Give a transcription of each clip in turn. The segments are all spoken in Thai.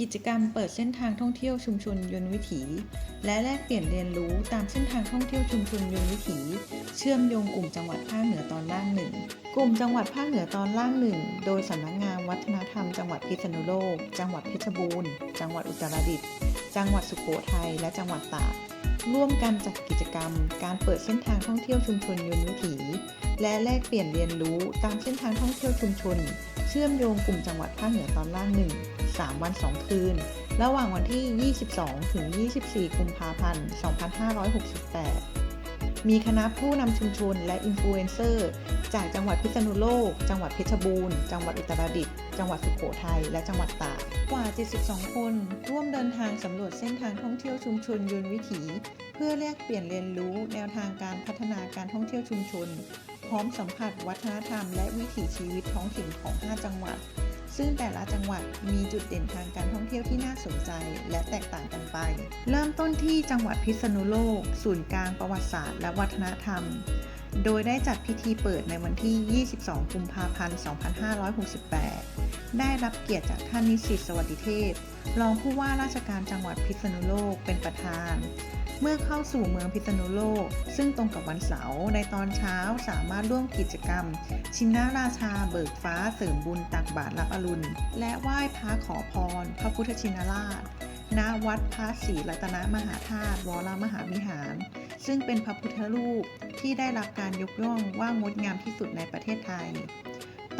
กิจกรรมเปิดเส้นทางท่องเที่ยวชุมชนยนต์วิถี และแลกเปลี่ยนเรียนรู้ตามเส้นทางท่องเที่ยวชุมชนยนต์วิถี เชื่อมโยงกลุ่มจังหวัดภาคเหนือตอนล่างหนึ่งกลุ่มจังหวัดภาคเหนือตอนล่างหนึ่งโดยสำนักงานวัฒนธรรมจังหวัดพิษณุโลก จังหวัดเพชรบูรณ์ จังหวัดอุตรดิตถ์จังหวัดสุโขทัยและจังหวัดตากร่วมกันจัดกิจกรรม การเปิดเส้นทางท่องเที่ยวชุมชนยนต์วิถี และแลกเปลี่ยนเรียนรู้ตามเส้นทางท่องเที่ยวชุมชน ชื่อมโยงกลุ่มจังหวัดภาคเหนือตอนล่างหนึ่ง3วัน 2 คืน ระหว่างวันที่ 22 ถึง 24 กุมภาพันธ์ 2568 มีคณะผู้นำชุมชนและอินฟลูเอนเซอร์ จากจังหวัดพิษณุโลก จังหวัดเพชรบูรณ์ จังหวัดอุตรดิตถ์ จังหวัดสุโขทัย และจังหวัดตากกว่า 72 คน ร่วมเดินทางสำรวจเส้นทางท่องเที่ยวชุมชนยนต์วิถี เพื่อแลกเปลี่ยนเรียนรู้แนวทางการพัฒนาการท่องเที่ยวชุมชน พร้อมสัมผัสวัฒนธรรมและวิถีชีวิตท้องถิ่นของ 5 จังหวัด ซึ่งแต่ละจังหวัดมีจุดเด่นทางการท่องเที่ยวที่น่าสนใจและแตกต่างกันไป เริ่มต้นที่จังหวัดพิษณุโลก ศูนย์กลางประวัติศาสตร์และวัฒนธรรม โดยได้จัดพิธีเปิดในวันที่ 22 กุมภาพันธ์ 2568 ได้รับเกียรติจากท่านนิสิตสวัสดิเทพ รองผู้ว่าราชการจังหวัดพิษณุโลกเป็นประธาน เมื่อเข้าสู่เมืองพิษณุโลก ซึ่งตรงกับวันเสาร์ในตอนเช้าสามารถร่วมกิจกรรม ชินนาราชาเบิกฟ้าเสริมบุญตักบาตรรับอรุณ และไหว้พระขอพร พระพุทธชินราชณวัดพระศรีรัตนมหาธาตุวรมหาวิหาร ซึ่งเป็นพระพุทธรูปที่ได้รับการยกย่องว่างดงามที่สุดในประเทศไทย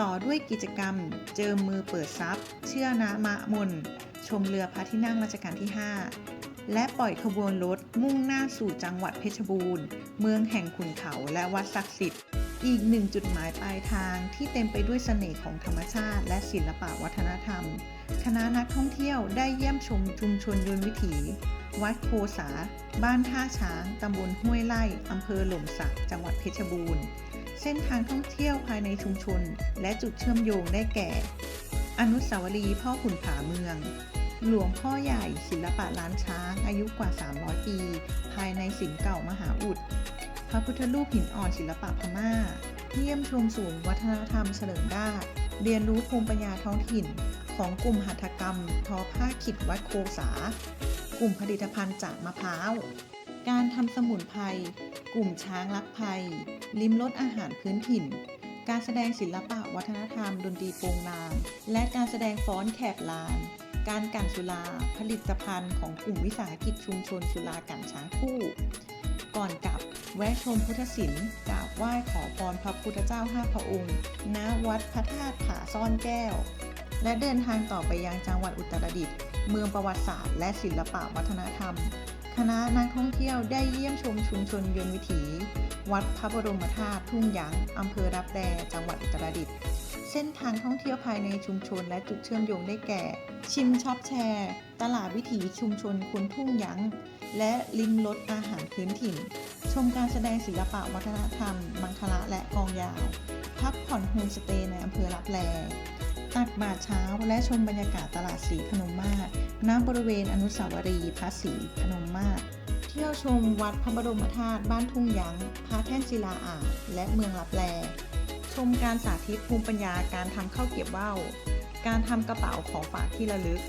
ต่อด้วยกิจกรรม เจิมมือเปิดทรัพย์ เชื่อนะมะมน ชมเรือพระที่นั่งรัชกาลที่ 5 และปล่อยขบวนรถมุ่งหน้าสู่จังหวัดเพชรบูรณ์ เมืองแห่งขุนเขาและวัดศักดิ์สิทธิ์ อีกหนึ่งจุดหมายปลายทางที่เต็มไปด้วยเสน่ห์ของธรรมชาติ และศิลปะวัฒนธรรม คณะนักท่องเที่ยวได้เยี่ยมชมชุมชนยนวิถี วัดโคสา บ้านท่าช้างตำบลห้วยไล่อำเภอหล่มสัก จังหวัดเพชรบูรณ์ เส้นทางท่องเที่ยวภายในชุมชน และจุดเชื่อมโยงได้แก่ อนุสาวรีย์พ่อขุนผาเมือง หลวงพ่อใหญ่ศิลปะล้านช้างอายุกว่า 300 ปี ภายในสิมเก่ามหาอุด พระพุทธรูปหินอ่อนศิลปะพม่า เยี่ยมชมศูนย์วัฒนธรรมเฉลิมราชเรียนรู้ภูมิปัญญาท้องถิ่น ของกลุ่มหัตถกรรม ทอผ้าขิดวัดโคสากลุ่มผลิตภัณฑ์จากมะพร้าว การทำสมุนไพร กลุ่มช้างรักภัย ลิ้มรสอาหารพื้นถิ่น การแสดงศิลปะวัฒนธรรม ดนตรีโปงลาง และการแสดงฟ้อนแขกลาน การกันสุรา ผลิตภัณฑ์ของกลุ่มวิสาหกิจชุมชนสุรากันช้างคู่ ก่อนกลับแวะชมพุทธศิลป์กราบไหว้ขอพรพระพุทธเจ้าห้าพระองค์ ณ วัดพระธาตุผาซ่อนแก้ว และเดินทางต่อไปยังจังหวัดอุตรดิตถ์เมืองประวัติศาสตร์และศิลปะวัฒนธรรม คณะนักท่องเที่ยวได้เยี่ยมชมชุมชนยนต์วิถี วัดพระบรมธาตุทุ่งหยางอำเภอรับแลจังหวัดอุตรดิตถ์เส้นทางท่องเที่ยวภายในชุมชนและจุดเชื่อมโยงได้แก่ ชิมช็อปแชร์ ตลาดวิถีชุมชนคนทุ่งหยั้งและลิ้มรสอาหารพื้นถิ่น ชมการแสดงศิลปะวัฒนธรรม มังคละและกองยาว พักผ่อนโฮมสเตย์ในอำเภอรับแล ตักบาตรเช้าและชมบรรยากาศตลาดสีพนมมาศณบริเวณอนุสาวรีย์พระศรีพนมมาศเที่ยวชมวัดพระบรมธาตุบ้านทุ่งยั้งพระแท่นศิลาอาจและเมืองลับแล ชมการสาธิตภูมิปัญญาการทำข้าวเกี๊ยวว่าวการทำกระเป๋าของฝากที่ระลึก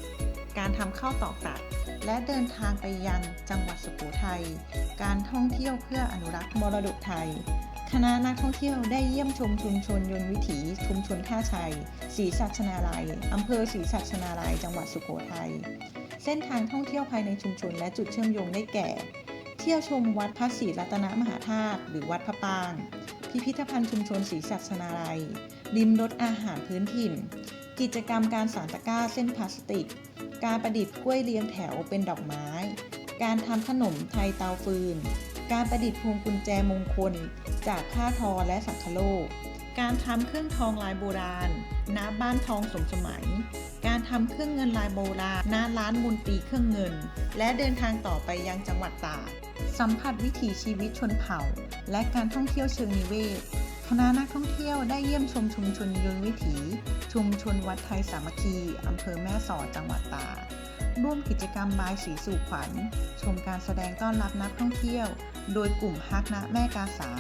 การทำข้าวตอกตัด และเดินทางไปยังจังหวัดสุโขทัย การท่องเที่ยวเพื่ออนุรักษ์มรดกไทย คณะนักท่องเที่ยวได้เยี่ยมชมชุมชนยนต์วิถี ชุมชนท่าชัยศรีสัชนาลัยอำเภอศรีสัชนาลัย จังหวัดสุโขทัย เส้นทางท่องเที่ยวภายในชุมชนและจุดเชื่อมโยงได้แก่ เที่ยวชมวัดพระศรีรัตนมหาธาตุหรือวัดพระปาง พิพิธภัณฑ์ชุมชนศรีสัชนาลัย ริมรสอาหารพื้นถิ่น กิจกรรมการสานตะกร้าเส้นพลาสติก การประดิษฐ์กล้วยเรียงแถวเป็นดอกไม้ การทำขนมไทยเตาฟืน การประดิษฐ์พวงกุญแจมงคล จากผ้าทอและสังคโลก การทำเครื่องทองลายโบราณณบ้านทองสมสมัย การทำเครื่องเงินลายโบราณณร้านมนตีเครื่องเงิน และเดินทางต่อไปยังจังหวัดตากสัมผัสวิถีชีวิตชนเผ่า และการท่องเที่ยวเชิงนิเวศคณะนักท่องเที่ยวได้เยี่ยมชมชุมชนยนต์วิถี ชุมชนวัดไทยสามัคคีอำเภอแม่สอดจังหวัดตากร่วมกิจกรรมบายสีสู่ขวัญ ชมการแสดงต้อนรับนักท่องเที่ยว โดยกลุ่มฮักนะแม่กาสา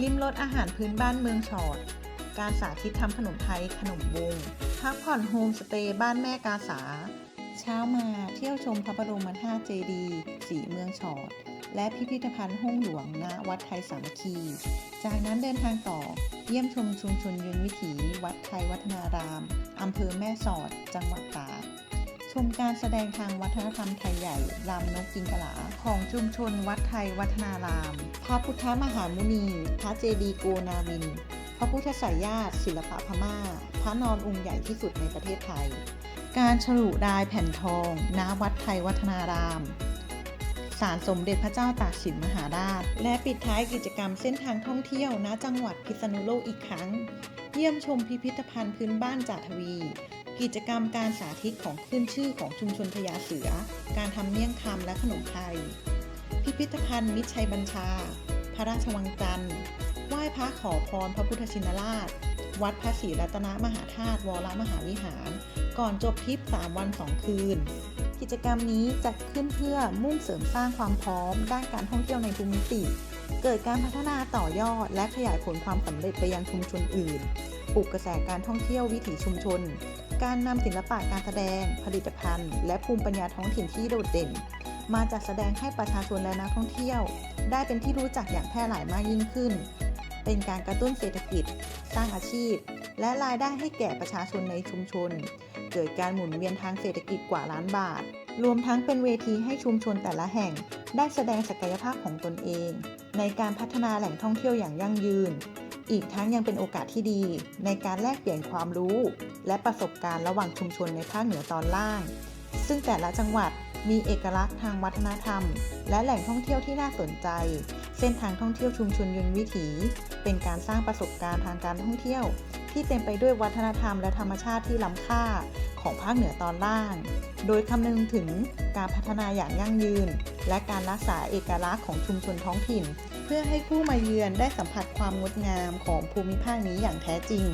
ลิมรสอาหารพื้นบ้านเมืองชอด การสาธิตทำขนมไทยขนมวงพักผ่อนโฮมสเตย์บ้านแม่กาสาแชช้ามาเที่ยวชมพระบรมธาตุเจดีย์สีเมืองฉอด และพิพิธภัณฑ์ห้องหลวงณวัดไทยสามัคคี จากนั้นเดินทางต่อเยี่ยมชมชุมชนยืนวิถี วัดไทยวัฒนารามอำเภอแม่สอด จังหวัดตาก มการแสดงทางวัฒนธรรมไทยใหญ่รำนกกินกะลา ของชุมชนวัดไทยวัฒนาราม พระพุทธมหามุนี พระเจดีโกนาวิน พระพุทธสายญาติศิลปะพม่า พระนอนองค์ใหญ่ที่สุดในประเทศไทย การฉลุดายแผ่นทองณวัดไทยวัฒนารามศาลสมเด็จพระเจ้าตากสินมหาราช และปิดท้ายกิจกรรมเส้นทางท่องเที่ยวณจังหวัดพิษณุโลกอีกครั้ง เยี่ยมชมพิพิธภัณฑ์พื้นบ้านจาทวี กิจกรรมการสาธิตของขึ้นชื่อของชุมชนพญาเสือ การทำเมี่ยงคำและขนมไทย พิพิธภัณฑ์มิชัยบัญชา พระราชวังจันทร์ ไหว้พระขอพรพระพุทธชินราช วัดพระศรีรัตนมหาธาตุวรมหาวิหาร ก่อนจบทริป 3 วัน 2 คืน กิจกรรมนี้จัดขึ้นเพื่อมุ่งเสริมสร้างความพร้อม ด้านการท่องเที่ยวในทุกมิติเกิดการพัฒนาต่อยอด และขยายผลความสำเร็จไปยังชุมชนอื่น ปลุกกระแสการท่องเที่ยววิถีชุมชน การนำศิลปะการแสดง ผลิตภัณฑ์ และภูมิปัญญาท้องถิ่นที่โดดเด่น มาจัดแสดงให้ประชาชนและนักท่องเที่ยว ได้เป็นที่รู้จักอย่างแพร่หลายมากยิ่งขึ้น เป็นการกระตุ้นเศรษฐกิจ สร้างอาชีพ และรายได้ให้แก่ประชาชนในชุมชน เกิดการหมุนเวียนทางเศรษฐกิจกว่าล้านบาท รวมทั้งเป็นเวทีให้ชุมชนแต่ละแห่ง ได้แสดงศักยภาพของตนเอง ในการพัฒนาแหล่งท่องเที่ยวอย่างยั่งยืน อีกทั้งยังเป็นโอกาสที่ดี ในการแลกเปลี่ยนความรู้ และประสบการณ์ระหว่างชุมชนในภาคเหนือตอนล่าง ซึ่งแต่ละจังหวัดมีเอกลักษณ์ทางวัฒนธรรม และแหล่งท่องเที่ยวที่น่าสนใจ เส้นทางท่องเที่ยวชุมชนยนต์วิถี เป็นการสร้างประสบการณ์ทางการท่องเที่ยว ที่เต็มไปด้วยวัฒนธรรมและธรรมชาติที่ล้ำค่าของภาคเหนือตอนล่าง โดยคำนึงถึงการพัฒนาอย่างยั่งยืน และการรักษาเอกลักษณ์ของชุมชนท้องถิ่น เพื่อให้ผู้มาเยือนได้สัมผัสความงดงามของภูมิภาคนี้อย่างแท้จริง